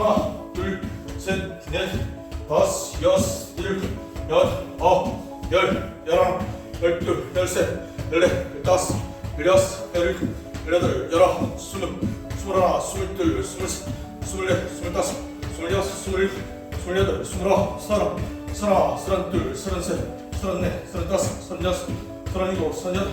하나, 둘, 셋, 넷, 다섯, 여섯, 일곱, 여덟, 아홉, 열, 열하나, 열둘, 열셋, 열넷, 열다섯, 열여섯, 열일곱, 열여덟, 열아홉, 스물, 스물하나, 스물둘, 스물셋, 스물넷, 스물다섯, 스물여섯, 스물일곱, 스물여덟, 스물아홉, 서른, 서른하나, 서른둘, 서른셋, 서른넷, 서른다섯, 서른여섯, 서른일곱, 서른여덟,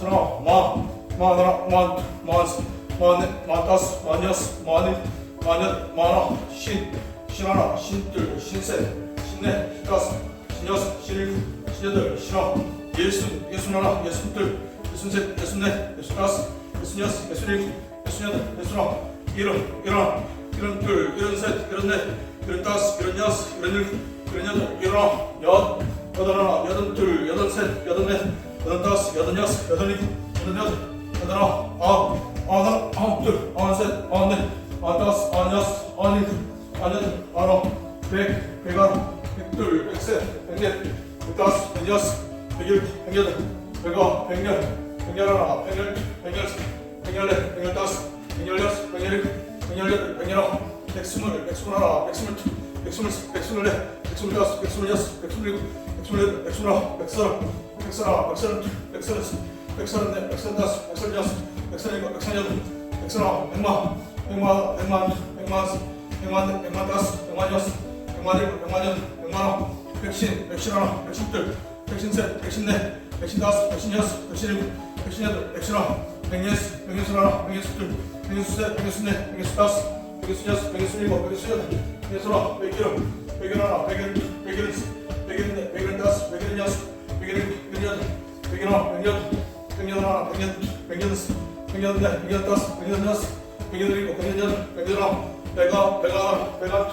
서른아홉, 마흔, 마흔하나, 마흔둘, 마흔셋, 마흔넷, 마흔다섯, 마흔여섯, 마흔일곱, 마흔여덟, 마흔아홉, 쉰, 쉰하나, 쉰둘, 쉰셋, 쉰넷, 쉰다섯, 쉰여섯, 쉰일곱, 쉰여덟, 쉰아홉, 예순, 예순하나, 예순둘, 예순셋, 예순넷, 예순다섯, 예순여섯, 예순일곱, 예순여덟, 예순아홉, 일흔, 일흔하나, 일흔둘, 일흔셋, 일흔넷, 일흔다섯, 일흔여섯, 일흔일곱, 일흔여덟, 일흔아홉, 여 여덟하나, 여덟둘, 여덟셋, 여덟넷, 여덟다섯, 여덟여섯, 여덟일곱, 여덟여덟, 여덟아홉, 아홉, 아흔하나, 아흔둘, 아흔셋, 아흔넷, 아흔다섯, 아흔여섯, 아흔일곱, 아흔여덟, 아흔아홉, 백, 백하나, 백둘, 백셋, 백넷, 백다섯, 백여섯, 백일곱, 백여덟, 백아홉, 백열, 백열하나, 백열, 백열셋, 백열넷, 백열다섯, 백열여섯, 백열일곱, 백열여덟, 백열아홉, 백스물, 백스물하나, 백스물둘, 백스물셋, 백스물넷, 백스물다섯, 백스물여섯, 백스물일곱, 백스물여덟, 백스물아홉, 백서른, 백서른하나, 백서른둘, 백서른셋, 백서른넷, 백서른다섯, 백서른여섯, 백서른일곱, 백서른여덟, 백서른아홉, 백만, 백만, 백만, 백만, 백만, 백만 다섯, 백만 여섯, 백만 일곱, 백만 여덟, 백만 아홉, 백신, 백신 하나, 백신 둘, 백신 셋, 백신 넷, 백신 다섯, 백신 여섯, 백신 일곱, 백신 여덟, 백신 아홉, 백여섯, 백여섯하나, 백여섯둘, 백여섯셋, 백여섯넷, 백여섯다섯, 백여섯여섯, 백여섯일곱, 백여섯여덟, 백여섯아홉, 백일곱, 백일 하나, 백일, 백일셋, 백일 넷, 백일 다섯, 백일 여섯, 백일 일곱, 백일 여덟, 백일 아홉, 백여덟, 백여덟하나, 백여덟, 백여덟셋, 백여덟넷, 백여덟다섯, 백여덟여섯, 백년을 백년 백년아 백아 백아 백아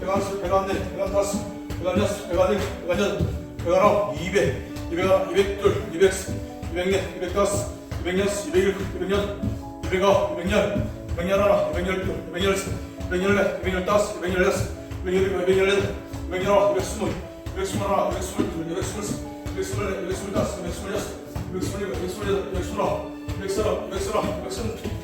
백아스 백아네 백아다스 백아여스 백아네 백아여 백아라 이백 이백아 이백둘 이백스 이백네 이백다스 이백여스 이백일 이백년 이백아 이백열 이백열하나 이백열둘 이백열스 이백열네 이백열다스 이백열여스 이백열일 이백열여덟 이백열하나 이백스물 이백스물하나 이백스물둘 이백스물스 이백스물네 이백스물다스 이백스물여스 이백스물일곱 이백스물여덟 이백스물아홉 이백사람 이백사람 이백삼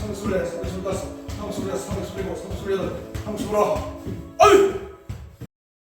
삼백, 삼백 하나, 삼백 둘, 삼백 셋, 삼백 넷, 삼백 다섯, 삼백 여섯, 삼백 일곱, 삼백 여덟, 삼백 아홉, 삼백 열, 삼백 열 하나, 삼백 열 둘, 삼백 열 셋, 삼백 열, 삼백 열 다섯, 삼백 열 여섯, 삼백 열 일곱, 삼백 열 여덟, 삼백 열 아홉, 삼백 스물, 삼백 스물 하나, 삼백 스물 둘, 삼백 스물 셋, 삼백 스물 넷, 삼백 스물 다섯, 삼백 스물 여섯, 삼백 스물 일곱, 삼백 스물 여덟, 삼백 스물 아홉, 아유!